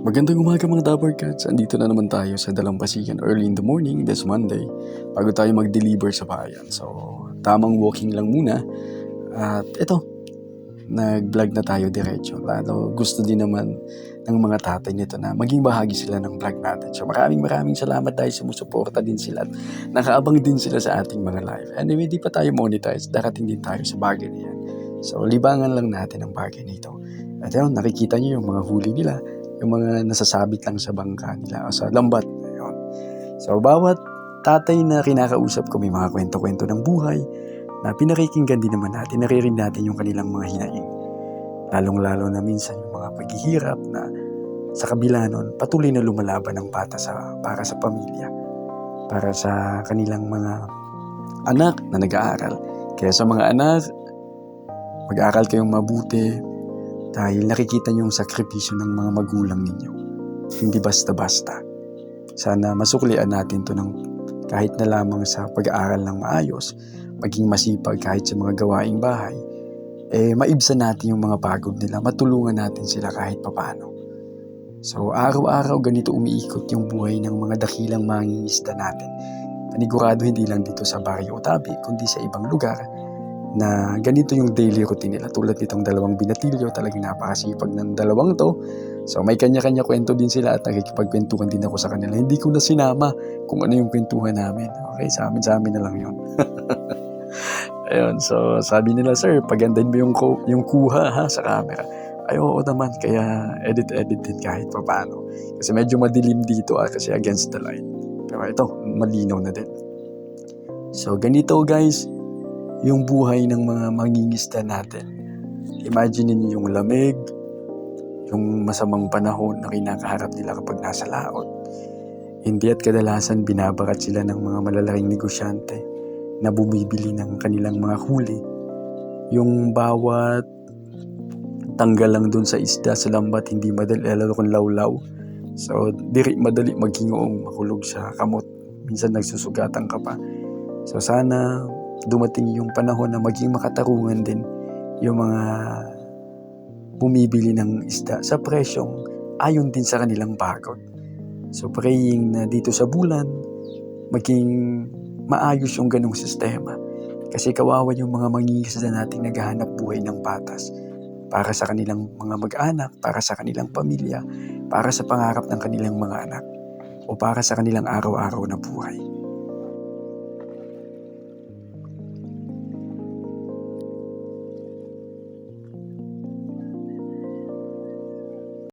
Magandang umaga mga Dapper Cats. Andito na naman tayo sa Dalampasigan early in the morning this Monday bago tayo mag-deliver sa bayan. So, tamang walking lang muna. At ito, nag-vlog na tayo diretso. Lalo gusto din naman ng mga tatay nito na maging bahagi sila ng vlog natin. So maraming maraming salamat dahil sumusuporta din sila at nakaabang din sila sa ating mga live. Anyway, di pa tayo monetize. Darating din tayo sa bagay na yan. So libangan lang natin ang bagay na ito. At yun, nakikita niyo yung mga huli nila, yung mga nasasabit lang sa bangka nila o sa lambat. Ayun. So bawat tatay na kinakausap ko may mga kwento-kwento ng buhay na pinakikinggan din naman natin, naririnig natin yung kanilang mga hinaing. Lalong-lalo na minsan yung mga paghihirap na sa kabila nun, patuloy na lumalaban ng bata sa, para sa pamilya, para sa kanilang mga anak na nag-aaral. Kaya sa mga anak, mag-aaral kayong mabuti dahil nakikita niyo yung sakripisyo ng mga magulang ninyo. Hindi basta-basta. Sana masuklian natin to ng kahit na lamang sa pag-aaral ng maayos, maging masipag kahit sa mga gawaing bahay, eh maibsan natin yung mga pagod nila, matulungan natin sila kahit papano. So araw-araw ganito umiikot yung buhay ng mga dakilang mangingisda natin. Panigurado hindi lang dito sa Barrio Otabi, kundi sa ibang lugar na ganito yung daily routine nila. Tulad nitong dalawang binatilyo, talagang napakasipag ng dalawang to. So may kanya-kanya kwento din sila at nakikipagkwentuhan din ako sa kanila. Hindi ko na sinama kung ano yung kwentuhan namin. Okay, sa amin, sa amin na lang yun. Ayun, so sabi nila, sir, pagandahin mo yung, ku- yung kuha ha, sa camera. Ay, oo naman, kaya edit-edit din kahit pa paano. Kasi medyo madilim dito ah, kasi against the light. Pero ito, malinaw na din. So, ganito guys, yung buhay ng mga mangingisda natin. Imagine niyo yung lamig, yung masamang panahon na kinakaharap nila kapag nasa laot. Hindi at kadalasan binabarat sila ng mga malalaking negosyante na bumibili ng kanilang mga huli. Yung bawat tanggal lang dun sa isda sa lambat, hindi madali, lalo kung lawlaw. So, diri madali maghingoong makulog sa kamot. Minsan nagsusugatan ka pa. So, sana dumating yung panahon na maging makatarungan din yung mga bumibili ng isda sa presyong ayon din sa kanilang pagod. So, praying na dito sa bulan, maging maayos yung ganong sistema. Kasi kawawa yung mga mangingisda nating naghahanap buhay ng patas para sa kanilang mga mag-anak, para sa kanilang pamilya, para sa pangarap ng kanilang mga anak, o para sa kanilang araw-araw na buhay.